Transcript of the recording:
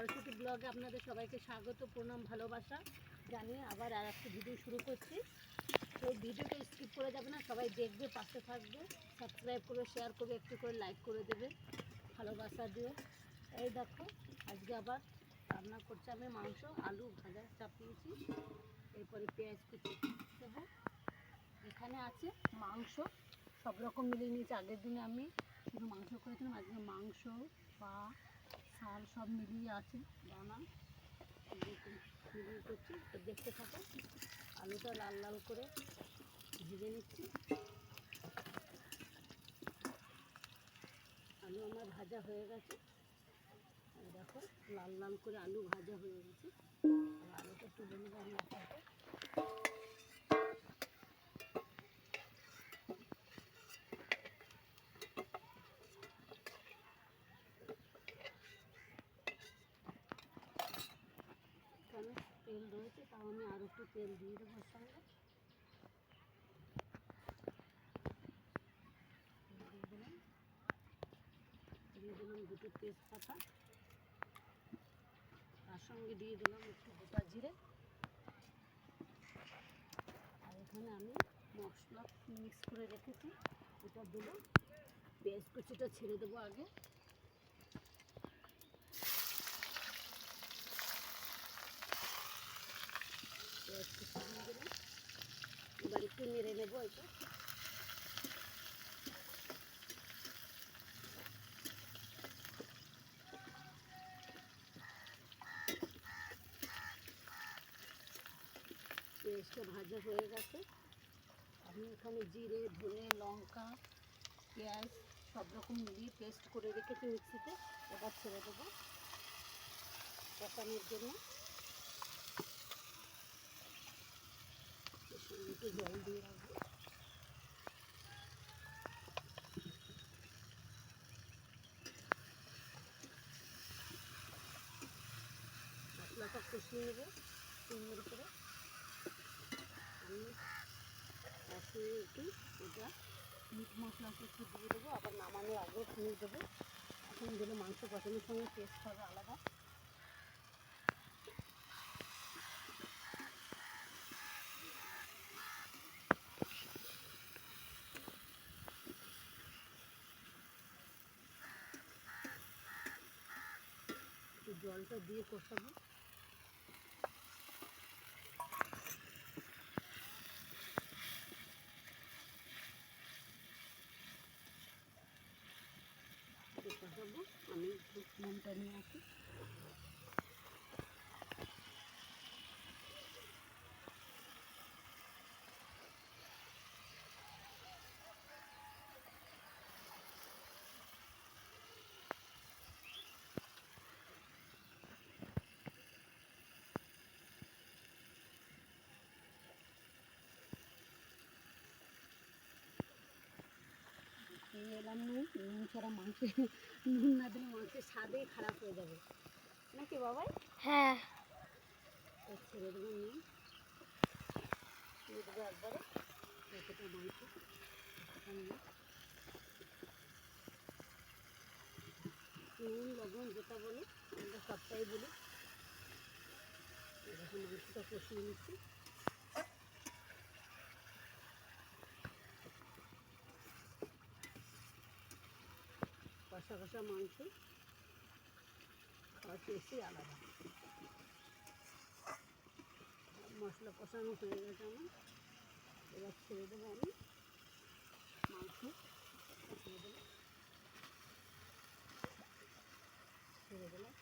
সরস্বতী ব্লগে আপনাদের সবাইকে স্বাগত, প্রণাম, ভালোবাসা জানিয়ে আবার আর একটা ভিডিও শুরু করছি। তো ভিডিওটা স্কিপ করে যাবে না, সবাই দেখবে, পাশে থাকবে সাবস্ক্রাইব করবে শেয়ার করবে, একটু করে লাইক করে দেবে, ভালোবাসা দিয়ে। এই দেখো, আজকে আবার রান্না করছি আমি মাংস, আলু ভাজা চাপিয়েছি, এরপরে পেঁয়াজ কুচি দেবো। এখানে আছে মাংস, সব রকম মিলিয়ে নিয়েছি। আগের দিনে আমি শুধু মাংস করেছিলাম, আজকে মাংস পা শাল সব মিলিয়ে আছে। দানা মিলিয়ে করছি দেখতে থাকো। আলুটা লাল লাল করে ভেজে নিচ্ছি। আলু আমার ভাজা হয়ে গেছে। দেখো, লাল লাল করে আলু ভাজা হয়ে গেছে। আলুটা তুলে নেব আমি একাকে এখানে তেল রয়েছে, তাও আমি আর একটু তেল দিয়ে দেবো সঙ্গে। দিয়ে দিলাম দিয়ে দিলাম দুটো তেজপাতা। তার সঙ্গে দিয়ে দিলাম একটু গোটা জিরে। আর এখানে আমি মশলা মিক্স করে রেখেছি এটা দিলাম। পেঁয়াজ কুচিটা ছেড়ে দেবো আগে পেঁয়াজ কুচি দিয়ে দিলাম এবার একটু নেড়ে নেব এটা পেঁয়াজটা ভাজা হয়ে গেছে। আমি এখানে জিরে, ধনে, লঙ্কা, পেঁয়াজ সব রকম মিলিয়ে পেস্ট করে রেখেছি মিক্সিতে। এবার ছেড়ে দেবো। কষানোর জন্য এর সঙ্গে জল দিয়ে মশলাটা সুন্দর করে আমি এটা মিট মশলাটা দেবো, আবার নামানোর আগেও দিয়ে দেবো। এখন দিলে মাংস কষানোর সঙ্গে টেস্ট হবে আলাদা। জলটা দিয়ে কষাবো। কষাবো। আমি একটু মনটা নিয়ে আসি। নিয়ে এলাম নুন। নুন ছাড়া মাংসে নুন না দিলে মাংসের স্বাদেই খারাপ হয়ে যাবে। নাকি বাবাই? হ্যাঁ। ছেড়ে দেবো নুন। দিয়ে দেবো একবারে। যতটা মাংস নুন। লবণ যেটা বলি আমরা সবটাই বলি। এরকম মাংসটা কষিয়ে নিচ্ছি। কষা কষা মাংস খাওয়ার টেস্টই আলাদা। মশলা কষানো হয়ে গেছে আমার। এবার ছেড়ে দেবো আমি মাংস। ছেড়ে দেবো। ছেড়ে দিলাম।